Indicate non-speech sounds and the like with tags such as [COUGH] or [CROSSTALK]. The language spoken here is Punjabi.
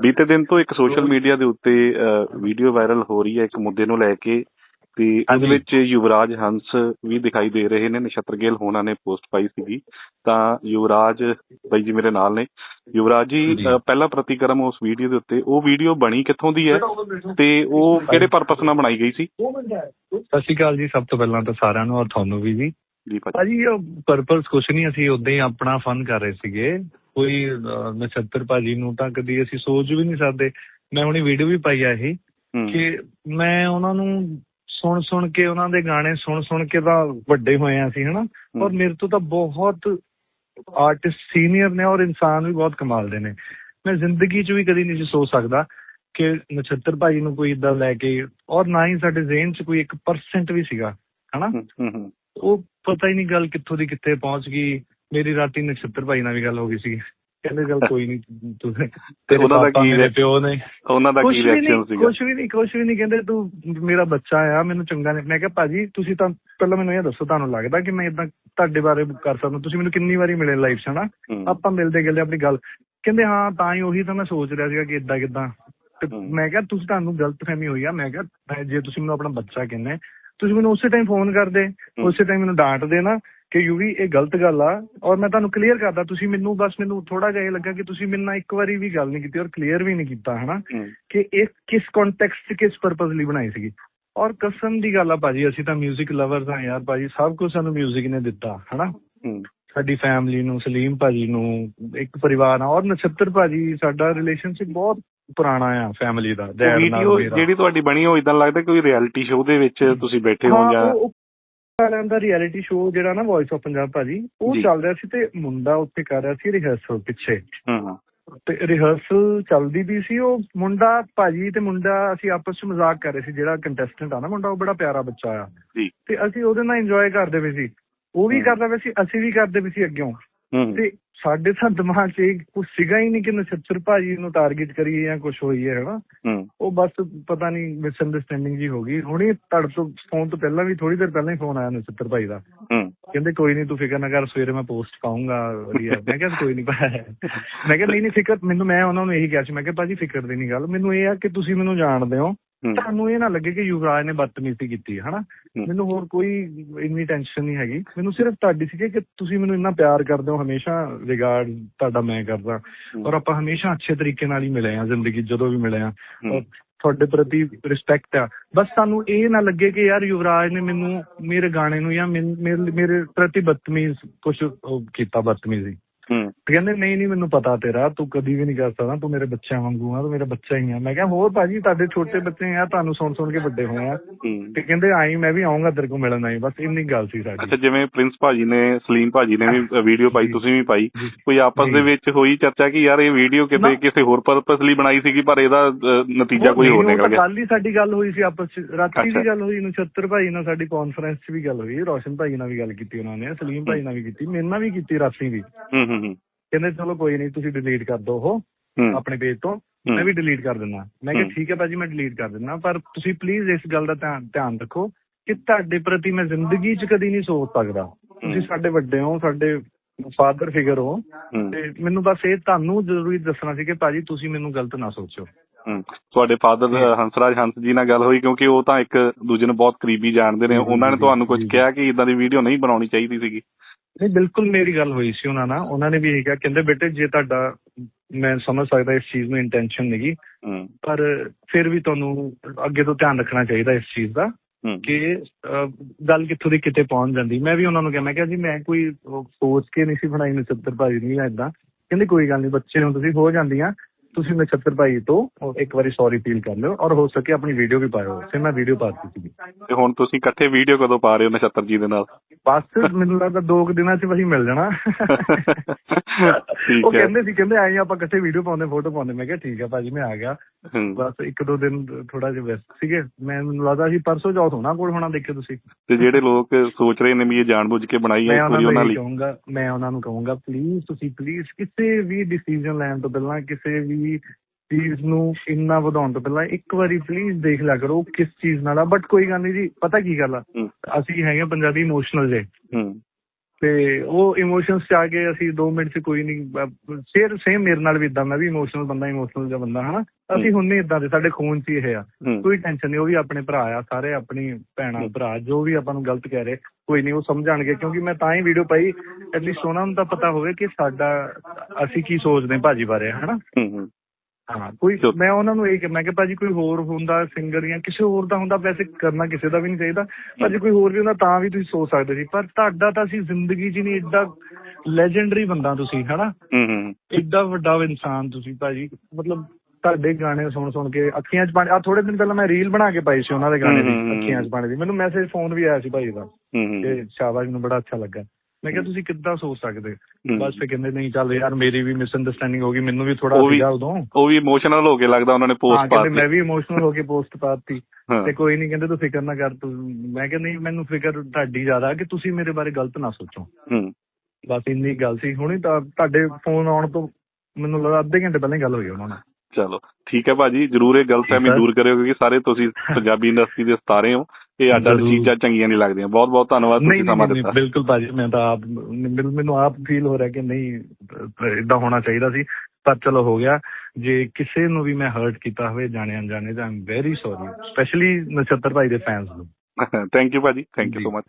ਬੀਤੇ ਦਿਨ ਤੋਂ ਇੱਕ ਸੋਸ਼ਲ ਮੀਡੀਆ ਦੇ ਉੱਤੇ ਵੀਡੀਓ ਵਾਇਰਲ ਹੋ ਰਹੀ ਹੈ ਇੱਕ ਮੁੱਦੇ ਨੂੰ ਲੈ ਕੇ ਤੇ ਹਾਂਜੀ। ਵਿੱਚ ਯੁਵਰਾਜ ਹੰਸ ਵੀ ਦਿਖਾਈ ਦੇ ਰਹੇ ਨੇ ਨਛੱਤਰ ਗਿੱਲ ਹੋਣਾ ਨੇ ਪੋਸਟ ਪਾਈ ਸੀਗੀ। ਤਾਂ ਯੁਵਰਾਜ ਬਾਈ ਜੀ ਮੇਰੇ ਨਾਲ ਨੇ। ਯੁਵਰਾਜ ਜੀ ਪਹਿਲਾ ਪ੍ਰਤੀਕਰਮ ਉਸ ਵੀਡੀਓ ਦੇ ਉੱਤੇ ਉਹ ਵੀਡੀਓ ਬਣੀ ਕਿੱਥੋਂ ਦੀ ਹੈ? ਤੇ ਉਹ ਕਿਹੜੇ ਪਰਪਸ ਨਾਲ ਬਣਾਈ ਗਈ ਸੀ? ਸਤਿ ਸ਼੍ਰੀ ਅਕਾਲ ਜੀ ਸਭ ਤੋਂ ਪਹਿਲਾਂ ਤਾਂ ਸਾਰਿਆਂ ਨੂੰ ਔਰ ਤੁਹਾਨੂੰ ਵੀ ਜੀ। ਜੀ ਭਾਜੀ। ਭਾਜੀ ਉਹ ਪਰਪਸ ਕੁਛ ਨਹੀਂ ਅਸੀਂ ਉਦਾਂ ਹੀ ਆਪਣਾ ਫਨ ਕਰ ਰਹੇ ਸੀਗੇ। ਕੋਈ ਨਛੱਤਰ ਭਾਜੀ ਨੂੰ ਤਾਂ ਕਦੀ ਅਸੀਂ ਸੋਚ ਵੀ ਨਹੀਂ ਸਕਦੇ। ਮੈਂ ਹੁਣੀ ਵੀਡੀਓ ਵੀ ਪਾਈ ਆ ਇਹ ਕਿ ਮੈਂ ਉਹਨਾਂ ਨੂੰ ਸੁਣ ਸੁਣ ਕੇ ਉਹਨਾਂ ਦੇ ਗਾਣੇ ਸੁਣ ਸੁਣ ਕੇ ਤਾਂ ਵੱਡੇ ਹੋਏ ਆ ਅਸੀਂ ਹਨਾ? ਔਰ ਮੇਰੇ ਤੋਂ ਤਾਂ ਬਹੁਤ ਆਰਟਿਸਟ ਸੀਨੀਅਰ ਨੇ ਔਰ ਇਨਸਾਨ ਵੀ ਬਹੁਤ ਕਮਾਲ ਦੇ ਨੇ। ਮੈਂ ਜ਼ਿੰਦਗੀ 'ਚ ਵੀ ਕਦੀ ਨਹੀਂ ਸੋਚ ਸਕਦਾ ਕਿ ਨਛੱਤਰ ਭਾਜੀ ਨੂੰ ਕੋਈ ਇਦਾਂ ਲੈ ਕੇ ਔਰ ਨਾ ਹੀ ਸਾਡੇ ਜ਼ਿਹਨ 'ਚ ਕੋਈ 1% ਵੀ ਸੀਗਾ ਹਨਾ। ਉਹ ਪਤਾ ਹੀ ਨਹੀਂ ਗੱਲ ਕਿੱਥੋਂ ਦੀ ਕਿੱਥੇ ਪਹੁੰਚ ਗਈ। ਮੇਰੀ ਰਾਤੀ ਨਛੱਤਰ ਭਾਈ ਨਾਲ ਵੀ ਗੱਲ ਹੋ ਗਈ ਸੀ। ਕਹਿੰਦੇ ਗੱਲ ਕੋਈ ਨਹੀਂ ਤੂੰ ਤੇਰੇ ਉਹਨਾਂ ਦਾ ਕੀ ਮੇਰੇ? ਪਿਓ ਨੇ। ਉਹਨਾਂ ਦਾ ਕੀ ਰਿਐਕਸ਼ਨ ਸੀਗਾ? ਕੁਛ ਵੀ ਨਹੀਂ ਕੁਛ ਵੀ ਨਹੀਂ ਕਹਿੰਦੇ ਤੂੰ ਮੇਰਾ ਬੱਚਾ ਆ ਮੈਨੂੰ ਚੰਗਾ ਨਹੀਂ ਮੈਂ ਕਿਹਾ ਭਾਜੀ ਤੁਸੀਂ ਤਾਂ ਪਹਿਲਾਂ ਮੈਨੂੰ ਇਹ ਦੱਸੋ ਤੁਹਾਨੂੰ ਲੱਗਦਾ ਕਿ ਮੈਂ ਇਦਾਂ ਤੁਹਾਡੇ ਬਾਰੇ ਕਰ ਸਕਦਾ? ਤੁਸੀਂ ਮੈਨੂੰ ਕਿੰਨੀ ਵਾਰੀ ਮਿਲੇ ਲਾਈਫ 'ਚ ਹਨਾ? ਆਪਾਂ ਮਿਲਦੇ ਗਿਲਦੇ ਆਪਣੀ ਗੱਲ। ਕਹਿੰਦੇ ਹਾਂ ਤਾਂ ਹੀ ਉਹੀ ਤਾਂ ਮੈਂ ਸੋਚ ਰਿਹਾ ਸੀਗਾ ਕਿ ਇਦਾਂ ਕਿਦਾਂ। ਮੈਂ ਕਿਹਾ ਤੁਸੀਂ ਤੁਹਾਨੂੰ ਗਲਤਫਹਿਮੀ ਹੋਈ ਆ। ਮੈਂ ਕਿਹਾ ਜੇ ਤੁਸੀਂ ਮੈਨੂੰ ਆਪਣਾ ਬੱਚਾ ਕਹਿੰਦੇ ਤੁਸੀਂ ਮੈਨੂੰ ਉਸੇ ਟਾਈਮ ਫੋਨ ਕਰਦੇ ਉਸੇ ਟਾਈਮ ਮੈਨੂੰ ਡਾਂਟ ਦੇਣਾ ਕਿ ਯੂ ਵੀ ਇਹ ਗਲਤ ਗੱਲ ਆ ਔਰ ਮੈਂ ਤੁਹਾਨੂੰ ਕਲੀਅਰ ਕਰਦਾ ਤੁਸੀਂ ਮੈਨੂੰ ਬਸ ਮੈਨੂੰ ਥੋੜਾ ਜਿਹਾ ਇਹ ਲੱਗਾ ਕਿ ਤੁਸੀਂ ਮੇਰੇ ਨਾਲ ਇੱਕ ਵਾਰੀ ਵੀ ਗੱਲ ਨਹੀਂ ਕੀਤੀ ਔਰ ਕਲੀਅਰ ਵੀ ਨਹੀਂ ਕੀਤਾ ਹਨਾ ਹੂੰ, ਕਿ ਇਹ ਕਿਸ ਕੰਟੈਕਸਟ 'ਚ ਕਿਸ ਪਰਪਸ ਲਈ ਬਣਾਈ ਸੀਗੀ ਔਰ ਕਸਮ ਦੀ ਗੱਲ ਆ ਭਾਜੀ ਅਸੀਂ ਤਾਂ 뮤직 ਲਵਰਸ ਆ ਯਾਰ ਭਾਜੀ ਸਭ ਕੁਝ ਸਾਨੂੰ 뮤직 ਨੇ ਦਿੱਤਾ ਹਨਾ ਹੂੰ, ਸਾਡੀ ਫੈਮਿਲੀ ਨੂੰ ਸਲੀਮ ਭਾਜੀ ਨੂੰ ਇੱਕ ਪਰਿਵਾਰ ਆ ਔਰ ਨਛੱਤਰ ਭਾਜੀ ਸਾਡਾ ਰਿਲੇਸ਼ਨਸ਼ਿਪ ਬਹੁਤ ਪੁਰਾਣਾ ਆ ਫੈਮਿਲੀ ਦਾ ਡੈਡ ਨਾਲ ਵੀਡੀਓ ਮੇਰਾ। ਜਿਹੜੀ ਤੁਹਾਡੀ ਬਣੀ ਉਹ ਇਦਾਂ ਲੱਗਦਾ ਕੋਈ ਰਿਐਲਿਟੀ ਸ਼ੋਅ ਦੇ ਵਿੱਚ ਤੁਸੀਂ ਬੈਠੇ ਹੋ ਹਾਂ ਜਾਂ ਉਹ ਉਹ ਵਾਲਿਆਂ ਦਾ ਰਿਐਲਿਟੀ ਸ਼ੋਅ ਜਿਹੜਾ ਨਾ ਵੌਇਸ ਆਫ ਪੰਜਾਬ ਭਾਜੀ ਉਹ ਜੀ। ਚੱਲ ਰਿਹਾ ਸੀ ਤੇ ਮੁੰਡਾ ਉੱਥੇ ਕਰ ਰਿਹਾ ਸੀ ਰਿਹਰਸਲ ਪਿੱਛੇ। ਹੂੰ ਹੂੰ, ਤੇ ਰਿਹਰਸਲ ਚੱਲਦੀ ਵੀ ਸੀ ਉਹ ਮੁੰਡਾ ਭਾਜੀ ਤੇ ਮੁੰਡਾ ਅਸੀਂ ਆਪਸ ਵਿੱਚ ਮਜ਼ਾਕ ਕਰ ਰਹੇ ਸੀ ਜਿਹੜਾ ਕੰਟੈਸਟੈਂਟ ਆ ਨਾ ਮੁੰਡਾ ਉਹ ਬੜਾ ਪਿਆਰਾ ਬੱਚਾ ਆ। ਜੀ। ਤੇ ਅਸੀਂ ਉਹਦੇ ਨਾਲ ਇੰਜੋਏ ਕਰਦੇ ਪਏ ਸੀ। ਉਹ ਵੀ ਹਮ। ਕਰਦਾ ਪਿਆ ਸੀ ਅਸੀਂ ਵੀ ਕਰਦੇ ਪਏ ਸੀ ਅੱਗਿਓਂ। ਹੂੰ। ਤੇ ਸਾਡੇ ਤਾਂ ਦਿਮਾਗ 'ਚ ਕੁਛ ਸੀਗਾ ਹੀ ਨਹੀਂ ਕਿ ਨਛੱਤਰ ਭਾਜੀ ਨੂੰ ਟਾਰਗੇਟ ਕਰੀਏ ਜਾਂ ਕੁਝ ਹਨਾ? ਹੂੰ। ਉਹ ਬਸ ਪਤਾ ਨਹੀਂ ਮਿਸਅੰਡਰਸਟੈਂਡਿੰਗ ਜੀ ਹੋ ਗਈ। ਹੁਣੇ ਤੁਹਾਡੇ ਤੋਂ ਫੋਨ ਤੋਂ ਪਹਿਲਾਂ ਵੀ ਥੋੜੀ ਦੇਰ ਪਹਿਲਾਂ ਹੀ ਫੋਨ ਆਇਆ ਨਛੱਤਰ ਭਾਈ ਦਾ। ਕਹਿੰਦੇ ਕੋਈ ਨਹੀਂ ਤੂੰ ਫਿਕਰ ਨਾ ਕਰ ਸਵੇਰੇ ਮੈਂ ਪੋਸਟ ਪਾਉਂਗਾ ਵਧੀਆ। ਮੈਂ ਕਿਹਾ ਕੋਈ ਨਹੀਂ ਮੈਂ ਕਿਹਾ ਨਹੀਂ ਨਹੀਂ ਫਿਕਰ ਮੈਨੂੰ ਮੈਂ ਉਹਨਾਂ ਨੂੰ ਇਹੀ ਕਿਹਾ ਸੀ। ਮੈਂ ਕਿਹਾ ਭਾਜੀ ਫਿਕਰ ਦੀ ਨਹੀਂ ਗੱਲ। ਮੈਨੂੰ ਇਹ ਆ ਕਿ ਤੁਸੀਂ ਮੈਨੂੰ ਜਾਣਦੇ ਹੂੰ, ਤੁਹਾਨੂੰ ਇਹ ਨਾ ਲੱਗੇ ਕਿ ਯੁਵਰਾਜ ਨੇ ਬਦਤਮੀਜ਼ੀ ਕੀਤੀ ਹੈ ਹਨਾ। ਮੈਨੂੰ ਹੋਰ ਕੋਈ ਇੰਨੀ ਟੈਨਸ਼ਨ ਨਹੀਂ ਹੈਗੀ। ਮੈਨੂੰ ਸਿਰਫ ਤੁਹਾਡੀ ਸੀ ਕਿ ਤੁਸੀਂ ਮੈਨੂੰ ਇੰਨਾ ਪਿਆਰ ਕਰਦੇ ਹੋ ਹਮੇਸ਼ਾ ਰਿਗਾਰਡ ਤੁਹਾਡਾ ਮੈਂ ਕਰਦਾ। ਔਰ ਆਪਾਂ ਹਮੇਸ਼ਾ ਅੱਛੇ ਤਰੀਕੇ ਨਾਲ ਹੀ ਮਿਲੇ ਆ ਜ਼ਿੰਦਗੀ ਜਦੋਂ ਵੀ ਮਿਲੇ ਆ ਤੁਹਾਡੇ ਪ੍ਰਤੀ ਰਿਸਪੈਕਟ ਆ। ਬਸ ਤੁਹਾਨੂੰ ਇਹ ਨਾ ਲੱਗੇ ਕਿ ਯਾਰ ਯੁਵਰਾਜ ਨੇ ਮੈਨੂੰ ਮੇਰੇ ਗਾਣੇ ਨੂੰ ਜਾਂ ਮੇਰੇ ਪ੍ਰਤੀ ਬਦਤਮੀਜ਼ ਕੁਝ ਕੀਤਾ ਬਦਤਮੀਜ਼ੀ। ਤੇ ਕਹਿੰਦੇ ਨਹੀਂ ਨਹੀਂ ਮੈਨੂੰ ਪਤਾ ਤੇਰਾ ਤੂੰ ਕਦੀ ਵੀ ਨਹੀਂ ਕਰ ਸਕਦਾ ਤੂੰ ਮੇਰੇ ਬੱਚਿਆਂ ਵਾਂਗੂ ਆ ਤੂੰ ਮੇਰਾ ਬੱਚਾ ਹੀ ਆ। ਮੈਂ ਕਿਹਾ ਹੋਰ ਭਾਜੀ ਤੁਹਾਡੇ ਛੋਟੇ ਬੱਚੇ ਆ ਤੁਹਾਨੂੰ ਸੁਣ ਸੁਣ ਕੇ ਵੱਡੇ ਹੋਏ ਆ। ਤੇ ਕਹਿੰਦੇ ਆਈ ਮੈਂ ਵੀ ਆਉਂਗਾ ਤੇਰੇ ਕੋਲ ਮਿਲਣ ਆਈ ਬਸ ਇੰਨੀ ਗੱਲ ਸੀ ਅੱਛਾ ਸਾਡੀ ਜਿਵੇਂ ਪ੍ਰਿੰਸ ਭਾਜੀ ਨੇ ਸਲੀਮ ਭਾਜੀ ਨੇ ਵੀ ਵੀਡੀਓ ਪਾਈ। ਤੁਸੀਂ ਵੀ ਪਾਈ। ਕੋਈ ਆਪਸ। ਦੇ ਵਿੱਚ ਹੋਈ ਚਰਚਾ ਕਿ ਯਾਰ ਇਹ ਵੀਡੀਓ ਕਿਤੇ। ਕਿਸੇ ਹੋਰ ਪਰਪਸ ਲਈ ਬਣਾਈ ਸੀਗੀ ਪਰ ਇਹਦਾ ਨਤੀਜਾ ਕੋਈ ਹੋਰ ਨਿਕਲ ਗਿਆ। ਕੱਲ ਹੀ ਸਾਡੀ ਗੱਲ ਹੋਈ ਸੀ ਆਪਸ ਚ ਰਾਤੀ ਅੱਛਾ। ਵੀ ਗੱਲ ਹੋਈ ਨਛੱਤਰ ਭਾਈ ਨਾਲ ਸਾਡੀ ਕਾਨਫਰੰਸ 'ਚ ਵੀ ਗੱਲ ਹੋਈ ਰੋਸ਼ਨ ਭਾਈ ਨਾਲ ਵੀ ਗੱਲ ਕੀਤੀ ਉਹਨਾਂ ਨੇ ਸਲੀਮ ਭਾਈ ਨਾਲ ਵੀ ਕੀਤੀ ਮੇਰੇ ਨਾਲ ਵੀ ਕੀਤੀ ਰਾਤੀ ਵੀ। ਹੂੰ। ਕਹਿੰਦੇ ਚਲੋ ਕੋਈ ਨਹੀਂ ਤੁਸੀਂ ਡਿਲੀਟ ਕਰ ਦਿਓ ਉਹ ਆਪਣੇ ਪੇਜ ਤੋਂ। ਮੈਂ ਵੀ ਡਿਲੀਟ ਕਰ ਦਿੰਦਾ। ਮੈਂ ਕਿਹਾ। ਠੀਕ ਹੈ ਭਾਜੀ ਮੈਂ ਡਿਲੀਟ ਕਰ ਦਿੰਦਾ। ਪਰ ਤੁਸੀਂ ਪਲੀਜ਼ ਇਸ ਗੱਲ ਦਾ ਧਿਆਨ ਧਿਆਨ ਰੱਖੋ ਕਿ ਤੁਹਾਡੇ ਪ੍ਰਤੀ ਮੈਂ ਜ਼ਿੰਦਗੀ 'ਚ ਕਦੀ ਨਹੀਂ ਸੋਚ ਸਕਦਾ। ਤੁਸੀਂ ਸਾਡੇ ਵੱਡੇ ਹੋ ਸਾਡੇ ਫਾਦਰ ਫਿਗਰ ਹੋ ਤੇ ਮੈਨੂੰ ਬਸ ਇਹ ਤੁਹਾਨੂੰ ਜ਼ਰੂਰੀ ਦੱਸਣਾ ਸੀ ਕਿ ਭਾਜੀ ਤੁਸੀਂ ਮੈਨੂੰ ਗਲਤ ਨਾ ਸੋਚੋ। ਤੁਹਾਡੇ ਫਾਦਰ ਹੰਸਰਾਜ ਹੰਸ ਜੀ ਨਾਲ ਗੱਲ ਹੋਈ ਕਿਉਂਕਿ ਉਹ ਤਾਂ ਇੱਕ ਦੂਜੇ ਨੂੰ ਬਹੁਤ ਕਰੀਬੀ ਜਾਣਦੇ ਨੇ। ਉਹਨਾਂ ਨੇ ਤੁਹਾਨੂੰ ਕੁਝ। ਕਿਹਾ ਕਿ ਇਦਾਂ ਦੀ ਵੀਡੀਓ ਨਹੀਂ ਬਣਾਉਣੀ ਚਾਹੀਦੀ ਸੀਗੀ। ਨਹੀਂ ਬਿਲਕੁਲ ਮੇਰੀ ਗੱਲ ਹੋਈ ਸੀ ਉਹਨਾਂ ਨਾਲ। ਉਹਨਾਂ ਨੇ ਵੀ ਇਹ ਕਿਹਾ ਕਹਿੰਦੇ ਬੇਟੇ ਜੇ ਤੁਹਾਡਾ ਮੈਂ ਸਮਝ ਸਕਦਾ ਇਸ ਚੀਜ਼ ਨੂੰ ਇੰਟੈਂਸ਼ਨ ਨਹੀਂਗੀ ਪਰ ਫਿਰ ਵੀ ਤੁਹਾਨੂੰ ਅੱਗੇ ਤੋਂ ਧਿਆਨ ਰੱਖਣਾ ਚਾਹੀਦਾ ਇਸ ਚੀਜ਼ ਦਾ ਕਿ ਗੱਲ ਕਿੱਥੋਂ ਦੀ ਕਿਤੇ ਪਹੁੰਚ ਜਾਂਦੀ। ਮੈਂ ਵੀ ਉਹਨਾਂ ਨੂੰ ਕਿਹਾ ਮੈਂ ਕਿਹਾ ਜੀ ਮੈਂ ਕੋਈ ਸੋਚ ਕੇ ਨਹੀਂ ਸੀ ਬਣਾਈ ਨਛੱਤਰ ਭਾਜੀ ਨਹੀਂ ਇਦਾਂ ਕਹਿੰਦੇ ਕੋਈ ਗੱਲ ਨਹੀਂ ਬੱਚੇ ਨੂੰ ਤੁਸੀਂ ਹੋ ਜਾਂਦੀਆਂ। ਤੁਸੀਂ ਨਛੱਤਰ ਭਾਈ ਤੋਂ ਇੱਕ ਵਾਰੀ ਸੌਰੀ ਫੀਲ ਕਰ ਲਿਓ ਔਰ ਹੋ ਸਕੇ ਆਪਣੀ ਵੀਡੀਓ ਵੀ ਪਾਇਓ। ਫਿਰ ਮੈਂ ਵੀਡੀਓ ਪਾ ਦਿੱਤੀ ਸੀ ਤੇ ਹੁਣ ਤੁਸੀਂ ਇਕੱਠੇ ਵੀਡੀਓ ਕਦੋਂ ਪਾ ਰਹੇ ਹੋ ਨਛੱਤਰ ਜੀ ਦੇ ਨਾਲ? ਬਸ ਮੈਨੂੰ ਲੱਗਦਾ ਦੋ ਕੁ ਦਿਨਾਂ 'ਚ ਅਸੀਂ ਮਿਲ ਜਾਣਾ। ਉਹ ਕਹਿੰਦੇ ਸੀ ਕਹਿੰਦੇ ਆਈ ਆਪਾਂ ਇਕੱਠੇ ਵੀਡੀਓ ਪਾਉਂਦੇ ਫੋਟੋ ਪਾਉਂਦੇ। ਮੈਂ ਕਿਹਾ ਠੀਕ ਆ ਭਾਜੀ ਮੈਂ ਆ ਗਿਆ। ਬਸ ਇੱਕ ਦੋ ਦਿਨ ਥੋੜਾ ਜਿਹਾ ਵੈਸਟ ਸੀਗੇ। ਮੈਂ ਮੈਨੂੰ ਲੱਗਦਾ ਸੀ ਪਰਸੋਂ ਚੌਥ ਹੋਣਾ ਕੋਲ ਹੋਣਾ ਦੇਖਿਓ ਤੁਸੀਂ। ਤੇ ਜਿਹੜੇ ਲੋਕ ਸੋਚ ਰਹੇ ਨੇ ਵੀ ਇਹ ਜਾਣਬੁੱਝ ਕੇ ਬਣਾਈ ਹੈ ਇੱਕ ਉਹਨਾਂ ਲਈ। ਕਹੂੰਗਾ ਮੈਂ ਉਹਨਾਂ ਨੂੰ ਕਹੂੰਗਾ ਪਲੀਜ਼ ਤੁਸੀਂ ਪਲੀਜ਼ ਕਿਸੇ ਵੀ ਡਿਸੀਜਨ ਲੈਣ ਤੋਂ ਪਹਿਲਾਂ ਕਿਸੇ ਵੀ ਚੀਜ਼ ਨੂੰ ਇੰਨਾ ਵਧਾਉਣ ਤੋਂ ਪਹਿਲਾਂ ਇੱਕ ਵਾਰੀ ਪਲੀਜ਼ ਦੇਖ ਲਿਆ ਕਰੋ ਕਿਸ ਚੀਜ਼ ਨਾਲ ਆ। ਬਟ ਕੋਈ ਗੱਲ ਨਹੀਂ ਜੀ ਪਤਾ ਕੀ ਗੱਲ ਆ? ਅਸੀਂ ਹੈਗੇ ਪੰਜਾਬੀ ਇਮੋਸ਼ਨਲ ਜੇ। ਤੇ ਉਹ ਇਮੋਸ਼ਨਸ ਚ ਆ ਕੇ ਅਸੀਂ 2 ਮਿੰਟ ਚ ਕੋਈ ਨਹੀਂ ਸ਼ੇਅਰ ਸੇਮ ਮੇਰੇ ਨਾਲ ਵੀ ਇਦਾਂ ਮੈਂ ਵੀ ਇਮੋਸ਼ਨਲ ਬੰਦਾ ਇਮੋਸ਼ਨਲ ਜਿਹਾ ਬੰਦਾ ਹਨਾ? ਅਸੀਂ ਹੁਣ ਨਹੀਂ ਇਦਾਂ ਦੇ ਸਾਡੇ ਖੂਨ ਚ ਹੀ ਇਹ ਆ। ਕੋਈ ਟੈਨਸ਼ਨ ਨਹੀਂ ਉਹ ਵੀ ਆਪਣੇ ਭਰਾ ਆ ਸਾਰੇ ਆਪਣੀ ਭੈਣਾਂ ਭਰਾ ਜੋ ਵੀ ਆਪਾਂ ਨੂੰ ਗਲਤ ਕਹਿ ਰਹੇ ਕੋਈ ਨਹੀਂ ਉਹ ਸਮਝਾਣਗੇ ਕਿਉਂਕਿ ਮੈਂ ਤਾਂ ਹੀ ਵੀਡੀਓ ਪਾਈ ਐਟਲੀਸਟ ਉਹਨਾਂ ਨੂੰ ਤਾਂ ਪਤਾ ਹੋਵੇ ਕਿ ਸਾਡਾ ਅਸੀਂ ਕੀ ਸੋਚਦੇ ਹਾਂ ਭਾਜੀ ਬਾਰੇ ਹਨਾ? ਹੂੰ ਕੋਈ ਮੈਂ ਉਹਨਾਂ ਨੂੰ ਇਹ ਕਿ ਮੈਂ ਕਿਹਾ ਭਾਜੀ ਕੋਈ ਹੋਰ ਹੁੰਦਾ ਸਿੰਗਰ ਜਾਂ ਕਿਸੇ ਹੋਰ ਦਾ ਹੁੰਦਾ ਵੈਸੇ ਕਰਨਾ ਕਿਸੇ ਦਾ ਵੀ ਨਹੀਂ ਚਾਹੀਦਾ ਭਾਜੀ ਕੋਈ ਹੋਰ ਵੀ ਹੁੰਦਾ ਤਾਂ ਵੀ ਤੁਸੀਂ ਸੋਚ ਸਕਦੇ ਸੀ ਪਰ ਤੁਹਾਡਾ ਤਾਂ ਅਸੀਂ ਜ਼ਿੰਦਗੀ 'ਚ ਨਹੀਂ ਏਡਾ ਲੈਜੈਂਡਰੀ ਬੰਦਾ ਤੁਸੀਂ ਹਨਾ? ਹੂੰ ਹੂੰ। ਏਡਾ ਵੱਡਾ ਇਨਸਾਨ ਤੁਸੀਂ ਭਾਜੀ ਮਤਲਬ ਤੁਹਾਡੇ ਗਾਣੇ ਸੁਣ ਸੁਣ ਕੇ ਅੱਖੀਆਂ 'ਚ ਪਾਣੀ ਆ ਥੋੜੇ ਦਿਨ ਪਹਿਲਾਂ ਮੈਂ ਰੀਲ ਬਣਾ ਕੇ ਪਾਈ ਸੀ ਉਹਨਾਂ ਦੇ ਗਾਣੇ ਦੀ। ਅੱਖੀਆਂ 'ਚ ਪਾਣੀ ਦੀ। ਮੈਨੂੰ ਮੈਸੇਜ ਫੋਨ ਵੀ ਆਇਆ ਸੀ ਭਾਈ ਦਾ ਕਿ ਸ਼ਾਬਾਸ਼ ਮੈਨੂੰ ਬੜਾ ਅੱਛਾ ਲੱਗਾ। ਮੈਂ ਕਿਹਾ ਤੁਸੀਂ ਕਿੱਦਾਂ ਸੋਚ ਸਕਦੇ। ਬਸ ਫਿਰ ਕਹਿੰਦੇ ਨਹੀਂ ਚੱਲ ਯਾਰ ਮੇਰੀ ਵੀ ਮਿਸਅੰਡਰਸਟੈਂਡਿੰਗ ਹੋ ਗਈ ਮੈਨੂੰ ਵੀ ਥੋੜਾ ਸੀਗਾ ਉਦੋਂ। ਉਹ ਵੀ ਇਮੋਸ਼ਨਲ ਹੋ ਕੇ ਲੱਗਦਾ ਉਹਨਾਂ ਨੇ ਹਾਂ ਪੋਸਟ ਕਹਿੰਦੇ ਮੈਂ ਪਾਤੀ ਵੀ ਇਮੋਸ਼ਨਲ ਹੋ ਕੇ ਪੋਸਟ ਪਾਤੀ। ਤੇ ਕੋਈ ਨਹੀਂ ਕਹਿੰਦੇ ਤੂੰ ਫਿਕਰ ਨਾ ਕਰ ਤੂੰ ਮੈਂ ਕਿਹਾ ਨਹੀਂ ਮੈਨੂੰ ਫਿਕਰ ਤੁਹਾਡੀ ਜ਼ਿਆਦਾ ਕਿ ਤੁਸੀਂ ਮੇਰੇ ਬਾਰੇ ਗਲਤ ਨਾ ਸੋਚੋ। ਹੂੰ। ਬਸ ਇੰਨੀ ਗੱਲ ਸੀ। ਹੁਣੇ ਤਾਂ ਤੁਹਾਡੇ ਫੋਨ ਆਉਣ ਤੋਂ ਮੈਨੂੰ ਲੱਗਦਾ ਅੱਧੇ ਘੰਟੇ ਪਹਿਲਾਂ ਹੀ ਗੱਲ ਹੋਈ ਉਹਨਾਂ ਨਾਲ। ਚਲੋ ਠੀਕ ਹੈ ਭਾਜੀ ਜਰੂਰ ਇਹ ਗਲਤਫਹਿਮੀ। ਦੂਰ ਕਰਿਓ ਕਿਉਂਕਿ ਸਾਰੇ ਤੁਸੀਂ [LAUGHS] ਪੰਜਾਬੀ ਇੰਡਸਟਰੀ ਦੇ ਸਤਾਰੇ ਹੋ। ਇਹ ਅੱਡ। ਚੀਜ਼ਾਂ ਚੰਗੀਆਂ ਨਹੀਂ ਲੱਗਦੀਆਂ। ਬਹੁਤ ਬਹੁਤ ਧੰਨਵਾਦ ਤੁਸੀਂ ਸਮਾਂ ਨਹੀਂ, ਦਿੱਤਾ। ਬਿਲਕੁਲ ਭਾਜੀ ਮੈਂ ਤਾਂ ਆਪ ਮੈਨੂੰ ਆਪ ਫੀਲ ਹੋ ਰਿਹਾ ਕਿ ਨਹੀਂ ਇਦਾਂ ਹੋਣਾ ਚਾਹੀਦਾ ਸੀ। ਪਰ ਚਲੋ ਹੋ ਗਿਆ। ਜੇ ਕਿਸੇ ਨੂੰ ਵੀ ਮੈਂ ਹਰਟ ਕੀਤਾ ਹੋਵੇ ਜਾਣੇ ਅਣਜਾਣੇ ਤਾਂ I'm very sorry specially Nachhattar ਭਾਈ ਦੇ ਫੈਨਸ ਨੂੰ। [LAUGHS] ਥੈਂਕ ਯੂ ਭਾਜੀ ਥੈਂਕ ਯੂ ਸੋ ਮਚ।